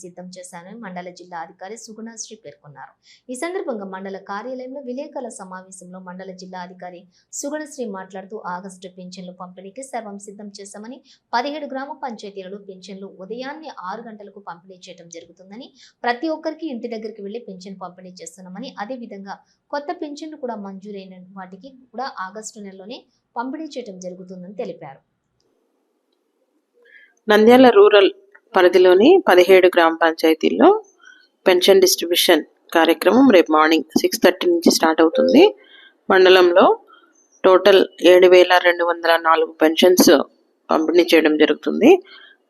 సిద్ధం చేశానని మండల జిల్లా అధికారి సుగుణశ్రీ పేర్కొన్నారు. ఈ సందర్భంగా మండల కార్యాలయంలో విలేకరుల సమావేశంలో మండల జిల్లా అధికారి సుగుణశ్రీ మాట్లాడుతూ ఆగస్టు పింఛన్లు పంపిణీకి సర్వం సిద్ధం చేశామని పదిహేడు గ్రామ పంచాయతీలలో పింఛన్లు ఉదయాన్నే ఆరు గంటలకు పంపిణీ చేయడం జరుగుతుందని ప్రతి ఒక్కరికి ఇంటి దగ్గరికి వెళ్ళి పింఛన్ పంపిణీ చేస్తున్నామని అదే విధంగా కొత్త పింఛన్లు కూడా మంజూరైన వాటికి కూడా ఆగస్టు నెలలోనే పంపిణీ చేయడం జరుగుతుందని తెలిపారు. నంద్యాల రూరల్ పరిధిలోని పదిహేడు గ్రామ పంచాయతీల్లో పెన్షన్ డిస్ట్రిబ్యూషన్ కార్యక్రమం రేపు మార్నింగ్ సిక్స్ థర్టీ నుంచి స్టార్ట్ అవుతుంది. మండలంలో టోటల్ ఏడు వేల రెండు వందల నాలుగు పెన్షన్స్ పంపిణీ చేయడం జరుగుతుంది.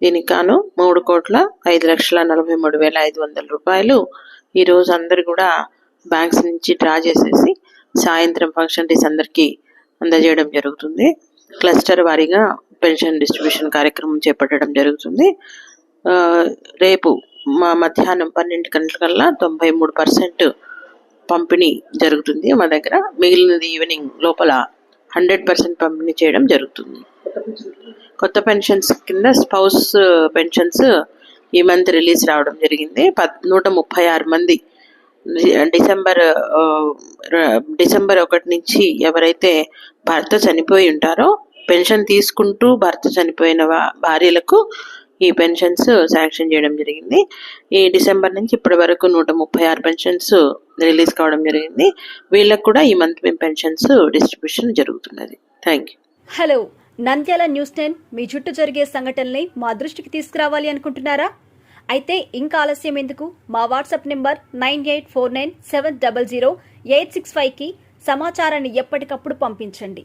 దీనికి గాను మూడు కోట్ల ఐదు లక్షల నలభై మూడు వేల ఐదు వందల రూపాయలు ఈరోజు అందరు కూడా బ్యాంక్స్ నుంచి డ్రా చేసేసి సాయంత్రం ఫంక్షన్ డేస్ అందరికీ అందజేయడం జరుగుతుంది. క్లస్టర్ వారీగా పెన్షన్ డిస్ట్రిబ్యూషన్ కార్యక్రమం చేపట్టడం జరుగుతుంది. రేపు మా మధ్యాహ్నం పన్నెండు గంటలకల్లా తొంభై మూడు పర్సెంట్ పంపిణీ జరుగుతుంది మా దగ్గర. మిగిలినది ఈవినింగ్ లోపల హండ్రెడ్ పర్సెంట్ పంపిణీ చేయడం జరుగుతుంది. కొత్త పెన్షన్స్ కింద స్పౌస్ పెన్షన్స్ ఈ మంత్ రిలీజ్ రావడం జరిగింది. పద్ నూట ముప్పై ఆరు మంది డిసెంబర్ డిసెంబర్ ఒకటి నుంచి ఎవరైతే భర్త చనిపోయి ఉంటారో పెన్షన్ తీసుకుంటూ భర్త చనిపోయిన భార్యలకు ఈ పెన్షన్స్ శాంక్షన్ చేయడం జరిగింది. ఈ డిసెంబర్ నుంచి ఇప్పటి వరకు నూట ముప్పై ఆరు పెన్షన్స్ రిలీజ్ కావడం జరిగింది. వీళ్ళకు కూడా ఈ మంత్ మేము పెన్షన్స్ డిస్ట్రిబ్యూషన్ జరుగుతున్నది. Thank you. Hello Nandyala news ten మీ చుట్టూ జరిగే సంఘటనల్ని మా దృష్టికి తీసుకురావాలి అనుకుంటున్నారా? అయితే ఇంకా ఆలస్యం ఎందుకు? మా WhatsApp number nine eight four nine seven double zero eight six ఫైవ్కి సమాచారాన్ని ఎప్పటికప్పుడు పంపించండి.